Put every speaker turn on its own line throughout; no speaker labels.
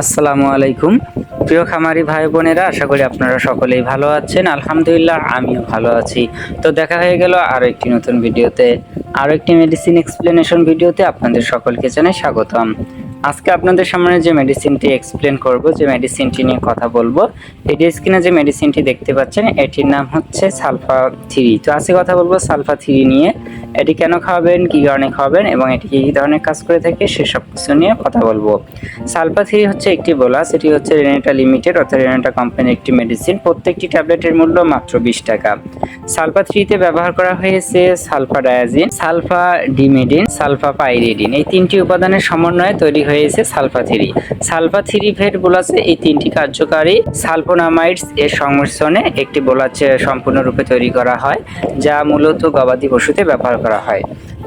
আসসালামু আলাইকুম। প্রিয় খামারি ভাই বোনেরা, আশা করি আপনারা সকলেই ভালো আছেন। আলহামদুলিল্লাহ, আমিও ভালো আছি। তো দেখা হয়ে গেল আরও একটি নতুন ভিডিওতে। আরও একটি মেডিসিন এক্সপ্লেনেশন ভিডিওতে আপনাদের সকলকে জানাই স্বাগতম। আজকে আপনাদের সামনে যে মেডিসিনটি এক্সপ্লেন করব, যে মেডিসিনটি নিয়ে কথা বলব এটি স্ক্রিনে যে মেডিসিনটি দেখতে পাচ্ছেন, এটির নাম হচ্ছে সালফা থ্রি তো আজকে কথা বলব সালফা থ্রি নিয়ে। এটি কেন খাওয়াবেন, কী কারণে খাওয়াবেন এবং এটি কী কী ধরনের কাজ করে থাকে সেসব কিছু নিয়ে কথা বলব। সালফা থ্রি হচ্ছে একটি বোলাস, এটি হচ্ছে রেনেটা লিমিটেড অর্থাৎ রেনেটা কোম্পানির একটি মেডিসিন, প্রত্যেকটি ট্যাবলেটের মূল্য মাত্র বিশ টাকা। সালফা থ্রিতে ব্যবহার করা হয়েছে sulfadiazine sulfadimidine, sulfapyridine. এই তিনটি উপাদানের সমন্বয়ে তৈরি হয়েছে sulpha three. Sulpha three vet বোলাসে এই তিনটি কার্যকারী সালফোনামাইডস এর সংমিশ্রণে একটি বোলাচ সম্পূর্ণরূপে তৈরি করা হয়, যা মূলত গবাদি পশুতে ব্যবহার করা হয়।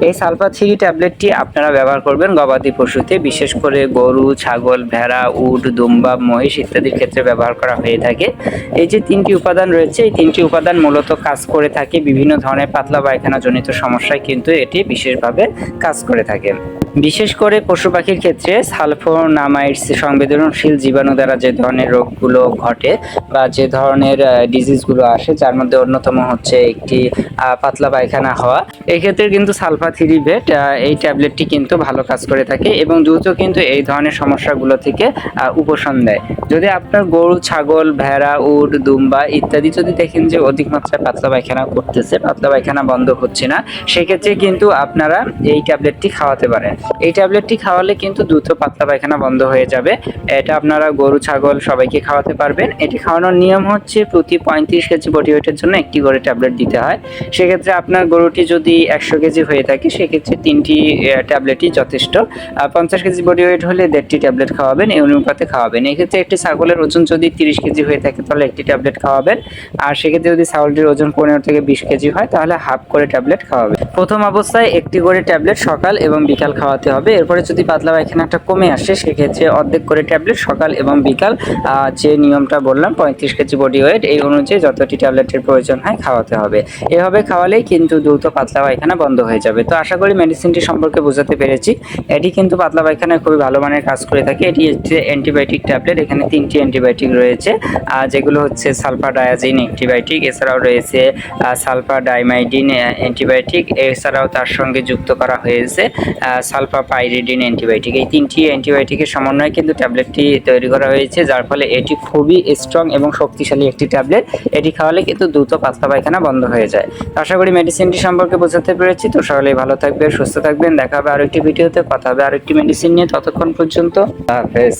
এই সালফা থ্রি ট্যাবলেটটি আপনারা ব্যবহার করবেন গবাদি পশুতে, বিশেষ করে গরু, ছাগল, ভেড়া, উট, দুম্বা, মহিষ ইত্যাদির ক্ষেত্রে ব্যবহার করা হয়ে থাকে। এই যে তিনটি উপাদান রয়েছে, এই তিনটি উপাদান মূলত কাজ করে থাকে বিভিন্ন ধরনের পাতলা পায়খানাজনিত সমস্যায়, কিন্তু এটি বিশেষভাবে কাজ করে থাকে। বিশেষ করে পশু পাখির ক্ষেত্রে সালফোনামাইডস সংবেদনশীল জীবাণু দ্বারা যে ধরনের রোগগুলো ঘটে বা যে ধরনের ডিজিজগুলো আসে, যার মধ্যে অন্যতম হচ্ছে একটি পাতলা পায়খানা হওয়া। এই ক্ষেত্রে কিন্তু সালফা থিরিভেট এই ট্যাবলেটটি কিন্তু ভালো কাজ করে থাকে এবং দ্রুত কিন্তু এই ধরনের সমস্যাগুলো থেকে উপশম দেয়। যদি আপনার গরু, ছাগল, ভেড়া, উট, দুম্বা ইত্যাদি যদি দেখেন যে অধিক মাত্রায় পাতলা পায়খানা করতেছে, পাতলা পায়খানা বন্ধ হচ্ছে না, সেক্ষেত্রে কিন্তু আপনারা এই ট্যাবলেটটি খাওয়াতে পারেন। এই ট্যাবলেটটি খাওয়ালে কিন্তু দ্রুত পাতলা পায়খানা বন্ধ হয়ে যাবে। এটা আপনারা গরু, ছাগল সবাইকে খাওয়াতে পারবেন। এটি খাওয়ানোর নিয়ম হচ্ছে প্রতি পঁয়ত্রিশ কেজি বডি ওয়েটের জন্য একটি করে ট্যাবলেট দিতে হয়। সেক্ষেত্রে আপনার গরুটি যদি একশো কেজি হয়ে থাকে, সেক্ষেত্রে তিনটি ট্যাবলেটই যথেষ্ট। পঞ্চাশ কেজি বডি ওয়েট হলে দেড়টি ট্যাবলেট খাওয়াবেন, এই অনুপাতে খাওয়াবেন। এক্ষেত্রে একটি ছাগলের ওজন যদি তিরিশ কেজি হয়ে থাকে, তাহলে একটি ট্যাবলেট খাওয়াবেন। আর সেক্ষেত্রে যদি ছাগলটির ওজন পনেরো থেকে বিশ কেজি হয়, তাহলে হাফ করে ট্যাবলেট খাওয়াবেন। প্রথম অবস্থায় একটি করে ট্যাবলেট সকাল এবং বিকাল খাওয়াতে হবে। এরপরে যদি পাতলা পায়খানাটা কমে আসে, সেক্ষেত্রে অর্ধেক করে ট্যাবলেট সকাল এবং বিকাল যে নিয়মটা বললাম, পঁয়ত্রিশ কেজি বডি ওয়েট, এই অনুযায়ী যতটি ট্যাবলেটের প্রয়োজন হয় খাওয়াতে হবে। এভাবে খাওয়ালেই কিন্তু দ্রুত পাতলা পায়খানা বন্ধ হয়ে যাবে। তো আশা করি মেডিসিনটি সম্পর্কে বোঝাতে পেরেছি। এটি কিন্তু পাতলা পায়খানায় খুবই ভালো মানের কাজ করে থাকে। এটি একটি অ্যান্টিবায়োটিক ট্যাবলেট। এখানে তিনটি অ্যান্টিবায়োটিক রয়েছে। যেগুলো হচ্ছে সালফা ডায়াজিন অ্যান্টিবায়োটিক, এছাড়াও রয়েছে সালফা ডাইমাইডিন অ্যান্টিবায়োটিক। এছাড়াও তার সঙ্গে যুক্ত করা হয়েছে সালফা পাইরিডিন অ্যান্টিবায়োটিক এই তিনটি অ্যান্টিবায়োটিকের সমন্বয়ে কিন্তু ট্যাবলেটটি তৈরি করা হয়েছে, যার ফলে এটি খুবই স্ট্রং এবং শক্তিশালী একটি ট্যাবলেট এটি খাওয়ালে কিন্তু দ্রুত পাস্তা পায়খানা বন্ধ হয়ে যায়। আশা করি মেডিসিনটি সম্পর্কে বোঝাতে পেরেছি। তো সকলেই ভালো থাকবেন, সুস্থ থাকবেন। দেখা হবে আরেকটি ভিডিওতে, কথা হবে আরেকটি মেডিসিন নিয়ে। ততক্ষণ পর্যন্ত হাফেজ।